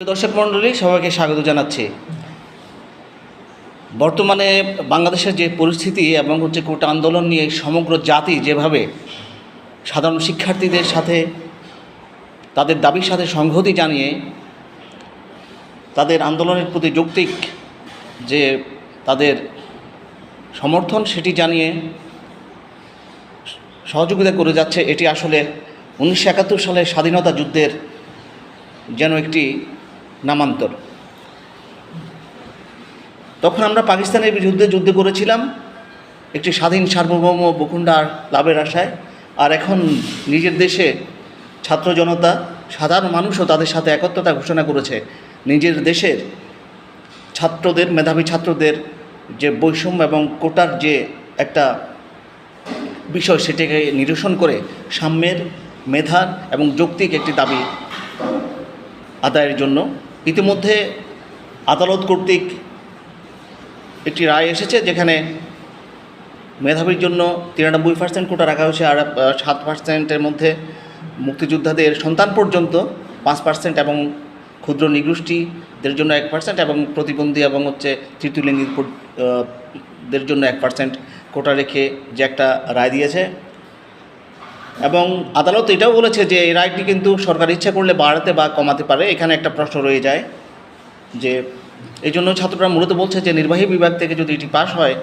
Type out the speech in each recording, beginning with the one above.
দর্শক মণ্ডলী, সবাইকে স্বাগত জানাচ্ছি। বর্তমানে বাংলাদেশের যে পরিস্থিতি এবং হচ্ছে কোটা আন্দোলন নিয়ে সমগ্র জাতি যেভাবে সাধারণ শিক্ষার্থীদের সাথে, তাদের দাবির সাথে সংহতি জানিয়ে, তাদের আন্দোলনের প্রতি যৌক্তিক যে তাদের সমর্থন সেটি জানিয়ে সহযোগিতা করে যাচ্ছে, এটি আসলে উনিশশো সালের স্বাধীনতা যুদ্ধের যেন একটি নামান্তর। তখন আমরা পাকিস্তানের বিরুদ্ধে যুদ্ধ করেছিলাম, একটি স্বাধীন সার্বভৌম ভূখণ্ডার লাভের আশায়, আর এখন নিজের দেশে ছাত্র জনতা, সাধারণ মানুষও তাদের সাথে একত্রতা ঘোষণা করেছে। নিজের দেশের ছাত্রদের, মেধাবী ছাত্রদের যে বৈষম্য এবং কোটার যে একটা বিষয় সেটাকে নিরসন করে সাম্যের, মেধার এবং যৌক্তিক একটি দাবি আদায়ের জন্য। ইতিমধ্যে আদালত কর্তৃক একটি রায় এসেছে যেখানে মেধাবীর জন্য তিরানব্বই পার্সেন্ট কোটা রাখা হয়েছে আর সাত পার্সেন্টের মধ্যে মুক্তিযোদ্ধাদের সন্তান পর্যন্ত, পাঁচ পার্সেন্ট এবং ক্ষুদ্র নিগোষ্ঠীদের জন্য এক পার্সেন্ট এবং প্রতিবন্ধী এবং হচ্ছে তৃতীয়লিঙ্গী পর- দের জন্য এক পার্সেন্ট কোটা রেখে যে একটা রায় দিয়েছে। এবং আদালত এটাও বলেছে যে এই রায়টি কিন্তু সরকার ইচ্ছা করলে বাড়াতে বা কমাতে পারে। এখানে একটা প্রশ্ন রয়ে যায় যে এই জন্য ছাত্ররা মূলত বলছে যে নির্বাহী বিভাগ থেকে যদি এটি পাশ হয়,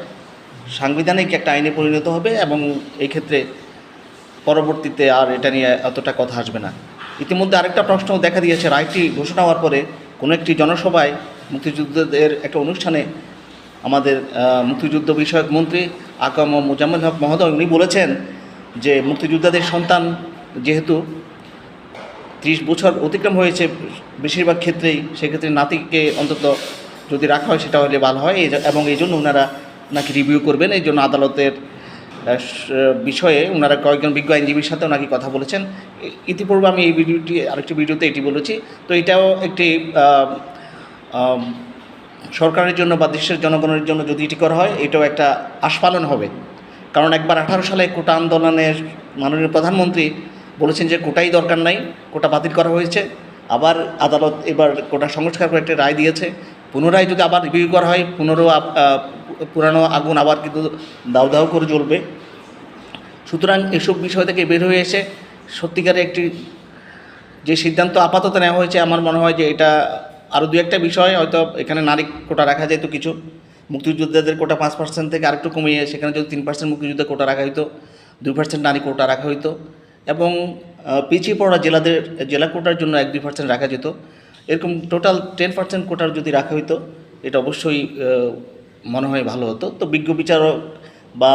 সাংবিধানিক একটা আইনে পরিণত হবে এবং এই ক্ষেত্রে পরবর্তীতে আর এটা নিয়ে অতটা কথা আসবে না। ইতিমধ্যে আরেকটা প্রশ্ন দেখা দিয়েছে, রায়টি ঘোষণা হওয়ার পরে কোনো একটি জনসভায় মুক্তিযুদ্ধদের একটা অনুষ্ঠানে আমাদের মুক্তিযুদ্ধ বিষয়ক মন্ত্রী আকাম মুজাম্মেল হক মহোদয় উনি বলেছেন যে মুক্তিযোদ্ধাদের সন্তান যেহেতু ত্রিশ বছর অতিক্রম হয়েছে বেশিরভাগ ক্ষেত্রেই, সেক্ষেত্রে নাতিকে অন্তত যদি রাখা হয় সেটা হলে ভালো হয়। এবং এই জন্য ওনারা নাকি রিভিউ করবেন। এই জন্য আদালতের বিষয়ে ওনারা কয়েকজন বিজ্ঞ আইনজীবীর সাথেও নাকি কথা বলেছেন। ইতিপূর্বে আমি এই ভিডিওটি, আরেকটি ভিডিওতে এটি বলেছি। তো এটাও একটি সরকারের জন্য বা দেশের জনগণের জন্য যদি এটি করা হয়, এটাও একটা আস্ফালন হবে। কারণ একবার আঠারো সালে কোটা আন্দোলনের মাননীয় প্রধানমন্ত্রী বলেছেন যে কোটাই দরকার নাই কোটা বাতিল করা হয়েছে। আবার আদালত এবার কোটা সংস্কার করে একটা রায় দিয়েছে। পুনরায় যদি আবার রিভিউ করা হয় আহ, পুরানো আগুন আবার কিন্তু দাউ দাউ করে জ্বলবে। সুতরাং এসব বিষয় থেকে বের হয়ে এসে সত্যিকারে একটি যে সিদ্ধান্ত আপাতত নেওয়া হয়েছে আমার মনে হয় যে এটা আরও দু একটা বিষয় হয়তো এখানে নারী কোটা রাখা যেত কিছু। মুক্তিযোদ্ধাদের কোটা পাঁচ পার্সেন্ট থেকে আরেকটু কমিয়ে, সেখানে যদি তিন পার্সেন্ট মুক্তিযুদ্ধের কোটা রাখা হতো দুই পার্সেন্ট নারী কোটা রাখা হতো এবং পিছিয়ে পড়া জেলাদের, জেলা কোটার জন্য এক দুই পার্সেন্ট রাখা যেত, এরকম টোটাল টেন পার্সেন্ট কোটার যদি রাখা হতো এটা অবশ্যই মনে হয় ভালো হতো। তো বিজ্ঞ বিচারক বা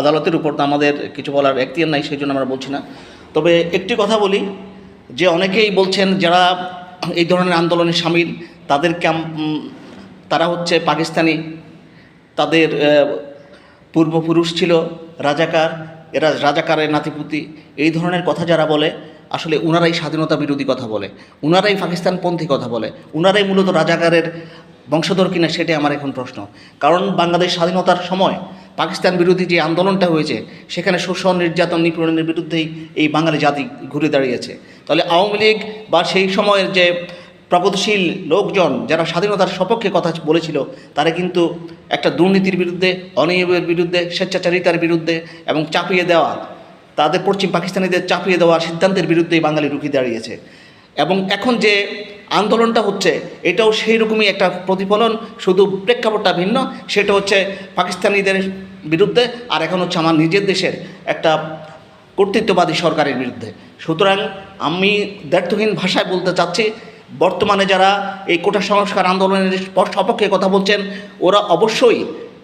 আদালতের উপর তো আমাদের কিছু বলার এখতিয়ার নাই, সেই জন্য আমরা বলছি না। তবে একটি কথা বলি, যে অনেকেই বলছেন যারা এই ধরনের আন্দোলনে সামিল তাদের ক্যাম্প তারা হচ্ছে পাকিস্তানি তাদের পূর্বপুরুষ ছিল রাজাকার, এরা রাজাকারের নাতিপুতি। এই ধরনের কথা যারা বলে, আসলে উনারাই স্বাধীনতা বিরোধী কথা বলে, উনারাই পাকিস্তানপন্থী কথা বলে, উনারাই মূলত রাজাকারের বংশধর কিনা সেটাই আমার এখন প্রশ্ন। কারণ বাংলাদেশ স্বাধীনতার সময় পাকিস্তান বিরোধী যে আন্দোলনটা হয়েছে, সেখানে শোষণ, নির্যাতন, নিপীড়নের বিরুদ্ধেই এই বাঙালি জাতি ঘুরে দাঁড়িয়েছে। তাহলে আওয়ামী লীগ বা সেই সময়ের যে প্রগতিশীল লোকজন যারা স্বাধীনতার সপক্ষে কথা বলেছিল, তারা কিন্তু একটা দুর্নীতির বিরুদ্ধে, অনিয়মের বিরুদ্ধে, স্বেচ্ছাচারিতার বিরুদ্ধে এবং চাপিয়ে দেওয়া, তাদের পশ্চিম পাকিস্তানিদের চাপিয়ে দেওয়া সিদ্ধান্তের বিরুদ্ধেই বাঙালি রুখে দাঁড়িয়েছে। এবং এখন যে আন্দোলনটা হচ্ছে, এটাও সেই রকমই একটা প্রতিফলন, শুধু প্রেক্ষাপটটা ভিন্ন, সেটা হচ্ছে পাকিস্তানিদের বিরুদ্ধে আর এখন হচ্ছে আমার নিজের দেশের একটা কর্তৃত্ববাদী সরকারের বিরুদ্ধে। সুতরাং আমি দ্ব্যর্থহীন ভাষায় বলতে চাচ্ছি বর্তমানে যারা এই কোটা সংস্কার আন্দোলনের সপক্ষে কথা বলছেন, ওরা অবশ্যই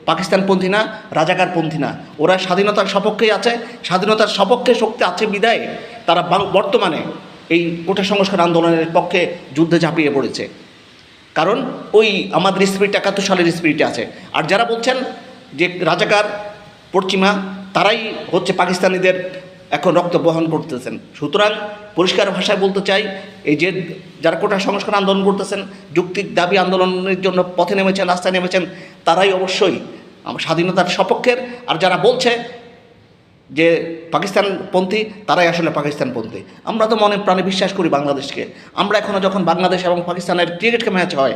পাকিস্তানপন্থী না, রাজাকারপন্থী না। ওরা স্বাধীনতার সপক্ষেই আছে, স্বাধীনতার সপক্ষে শক্তি আছে বিদায় তারা বর্তমানে এই কোটা সংস্কার আন্দোলনের পক্ষে যুদ্ধে ঝাঁপিয়ে পড়েছে। কারণ ওই আমাদের স্পিরিট একাত্তর সালের স্পিরিটে আছে। আর যারা বলছেন যে রাজাকার, পশ্চিমা, তারাই হচ্ছে পাকিস্তানিদের এখন রক্ত বহন করতেছেন। সুতরাং পরিষ্কার ভাষায় বলতে চাই, এই যে যারা কোটা সংস্কার আন্দোলন করতেছেন যুক্তিক দাবি আন্দোলনের জন্য পথে নেমেছেন, রাস্তায় নেমেছেন, তারাই অবশ্যই আমার স্বাধীনতার সপক্ষের। আর যারা বলছে যে পাকিস্তানপন্থী, তারাই আসলে পাকিস্তানপন্থী। আমরা তো মনে প্রাণে বিশ্বাস করি বাংলাদেশকে। আমরা এখনও যখন বাংলাদেশ এবং পাকিস্তানের ক্রিকেট ম্যাচ হয়